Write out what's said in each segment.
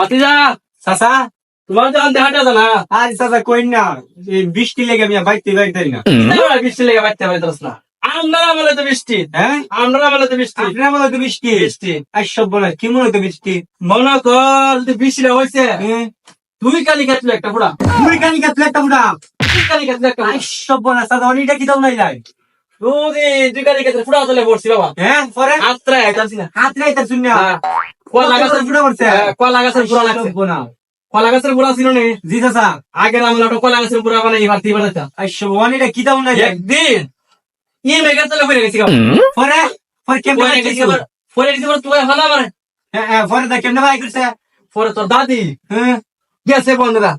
পাতিজা চাচা তোমার দেখাটা জানা। চাচা কই না এই বৃষ্টি লেগে আমি বাইতে বাইতে না। বৃষ্টি লেগে বাড়তে পারিস না আমরা বলে তো বৃষ্টি। হ্যাঁ? আমরা বলে তো বৃষ্টি। আপনার মনে তো বৃষ্টি। বৃষ্টি। আর সব বলা কি মনে হতো বৃষ্টি? মনে কর যদি বৃষ্টিটা হয়েছে হ্যাঁ। তুই কালি খাচ্ছিল একটা ফুড়া তুমি কানি কাটলে একটা বুড়া। তুই কালি খাচ্ছিল একটা আর সব বলা অনিটা কি দাও নাই যায় তুই তুই কালি খাচ্ছিল ফুড়া চলে পড়ছি বাবা। হ্যাঁ পরে? আত্রা জানছি না। হাত নাই তার শূন্য হ্যাঁ, কলা গাছের করছে হ্যাঁ, কলা গাছের লাগছে। না কলা গাছের ফুড়া ছিল নি? জি চাচা। আগের আমরা একটা কলা গাছের বানাই এবার কি একদিন। ই মেঘের তলে পড়ে গেছি পরে? পরে কেমনে পরে ভাই গেছি? করছে? আবার পরে গেছি আবার তুই হলা মানে হ্যাঁ, হ্যাঁ, পরে দা কেমনে ভাই করছে পরে তোর দাদি। হ্যাঁ। গেছে বন্ধুরা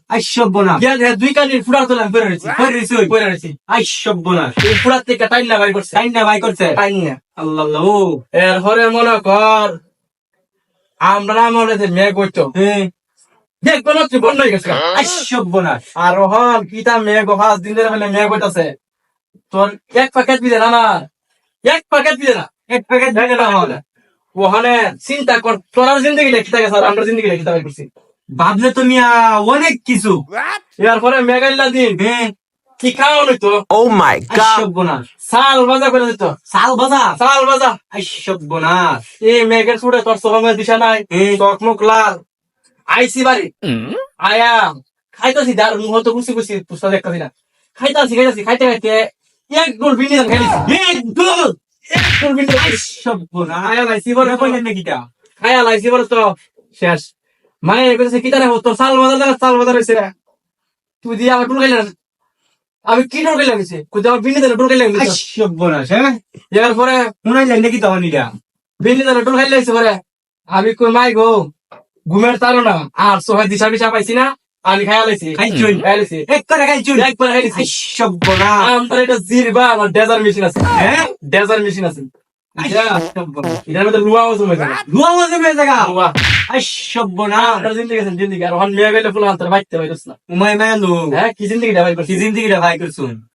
বনা। গিয়ে দুই কানির ফুড়া তোলা পরে রয়েছি। পরে রইছে পরে রয়েছি। আর সব বনা। এই ফুড়ার থেকে টাইন না বাড়ি করছে। না ভাই করছে? টাইন না। আল্লাহ আল্লাহ ও। এরপরে মনে কর আমরা মনে যে মেঘ হ্যাঁ। দেখব না বন্ধ হয়ে গেছে আর সব আর হন কিতা মেঘ পাঁচ দিন ধরে মানে তোর এক প্যাকেট দিলে না আমার এক প্যাকেট দিলে না। এক প্যাকেট ভেঙে না হল। ওখানে চিন্তা কর তোর জিন্দগি লেখিতে গেছে আর আমরা জিন্দগি করছি। ভাবলে তুমি অনেক কিছু। এরপরে মেঘাইলা দিন। হ্যাঁ। কি খাওয়ান হইতো? Oh my R god. সব বনা চাল ভাজা করে দিত। চাল ভাজা? চাল ভাজা। আর সব বনা এই মেঘের ছুটে তোর সবাই দিশা নাই। চোখ মুখ লাল। আইসি বাড়ি। আয়া খাইতাছি দার মুহ তো কুসি কুসি পুস্তা দেখতাছি না। খাইতাছি খাইতাছি খাইতে খাইতে এক গোল বিন্দি দান খাইলিছি এক গোল! এক গোল বিন্দি আর সব আয়া লাইছি বলে বলে কইলেন নাকি তা। আয়া লাইছি বলে তো। শেষ। মায়ের কইছে কি তারে তোর চাল বাজার চাল বাজার হইছে রে তুই দিয়ে আমার টুল খাইলে আমি কি টুল খাইলে গেছি কুদি আমার বিন্দি দান টুল খাইলে আর গেছি সব বনা হ্যাঁ? এর পরে শুনাইলেন নাকি তখন এটা। বিন্দি দান টুল খাইলে গেছে পরে। আমি কই মাই গো ঘুমের তারো না আর সোহাই দিশা বিশা পাইছি না আমি খাইয়া লাইছি। খাইছুন খাইলাইছি এক করে খাইছুন একবার খাইলাইছি আর সব বনা আমার এটা জিরবা আমার ডেজার মেশিন আছে। হ্যাঁ? ডেজার মেশিন আছে। এটার মধ্যে লুয়া ওজন হয়ে যাবে। লুয়া মজা মেয়ে জায়গা সব বনা আমরা জিন্দিগি। আর হন মেয়ে গেলে ফুল আনতে বাইতে পাইরস না। উমাই মায়া লোক হ্যাঁ কি জিন্দিগিটা ভাই কি করছি জিন্দিগিটা ভাই করছুন?